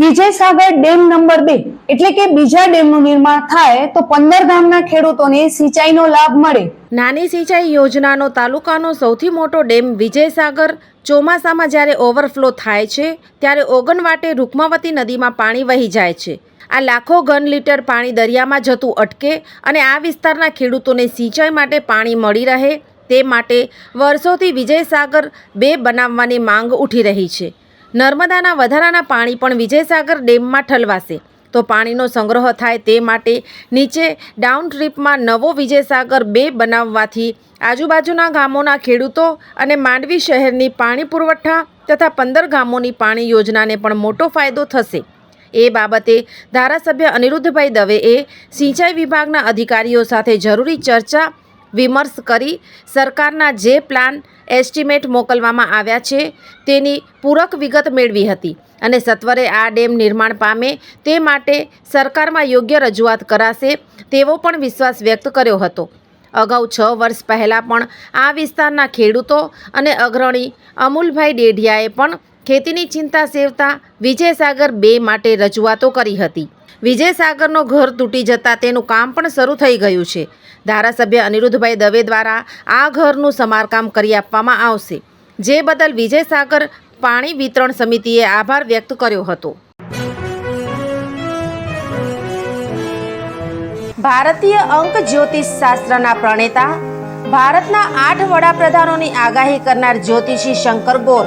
Vijaysagar dam number બે. એટલે કે બીજા ડેમનું નિર્માણ થાય તો પંદર ગામના ખેડૂતોને સિંચાઈનો લાભ મળે. નાની સિંચાઈ યોજનાનો તાલુકાનો સૌથી મોટો ડેમ વિજયસાગર ચોમાસામાં જ્યારે ઓવરફ્લો થાય છે, ત્યારે ઓગણવાટે રૂકમાવતી નદીમાં પાણી વહી જાય છે. આ લાખો ઘન લીટર પાણી દરિયામાં જતું અટકે અને આ વિસ્તારના ખેડૂતોને સિંચાઈ માટે પાણી મળી રહે તે માટે વર્ષોથી વિજયસાગર બે બનાવવાની માંગ ઉઠી રહી છે. નર્મદાના વધારાના પાણી પણ વિજયસાગર ડેમમાં ઠલવાશે. તો પાણીનો સંગ્રહ થાય તે માટે નીચે ડાઉન ટ્રીપમાં નવો વિજયસાગર બે બનાવવાથી આજુબાજુના ગામોના ખેડૂતો અને માંડવી શહેરની પાણી પુરવઠા તથા પંદર ગામોની પાણી યોજનાને પણ મોટો ફાયદો થશે. એ બાબતે ધારાસભ્ય અનિરુદ્ધભાઈ દવેએ સિંચાઈ વિભાગના અધિકારીઓ સાથે જરૂરી ચર્ચા વિમર્શ કરી સરકારના જે પ્લાન એસ્ટિમેટ મોકલવામાં આવ્યા છે. તેની પૂરક વિગત મેળવી હતી અને સત્વરે આ ડેમ નિર્માણ પામે તે માટે સરકારમાં યોગ્ય રજૂઆત કરાશે તેવો પણ વિશ્વાસ વ્યક્ત કર્યો હતો. અગાઉ છ વર્ષ પહેલાં પણ આ વિસ્તારના ખેડૂતો અને અગ્રણી અમૂલભાઈ ડેઢિયાએ પણ ખેતીની ચિંતા સેવતા વિજયસાગર બે માટે રજૂઆતો કરી હતી. વિજયસાગરનો ઘર તૂટી જતાં તેનું કામ પણ શરૂ થઈ ગયું છે. ધારાસભ્ય અનિરુદ્ધભાઈ દવે દ્વારા આ ઘરનું સમારકામ કરી આપવામાં આવશે. જે બદલ વિજયસાગર પાણી વિતરણ સમિતિએ આભાર વ્યક્ત કર્યો હતો. ભારતીય અંક જ્યોતિષ શાસ્ત્રના પ્રણેતા, ભારતના આઠ વડાપ્રધાનોની આગાહી કરનાર જ્યોતિષી શંકર ગોર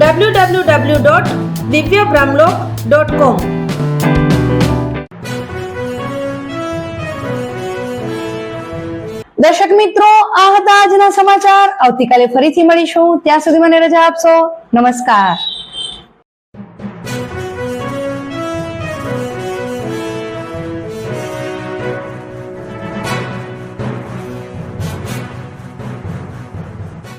W dot Divya Brahmalok dot કોમ દર્શક મિત્રો, આ હતા આજના સમાચાર. આવતીકાલે ફરીથી મળીશું. ત્યાં સુધી મને રજા આપશો. નમસ્કાર.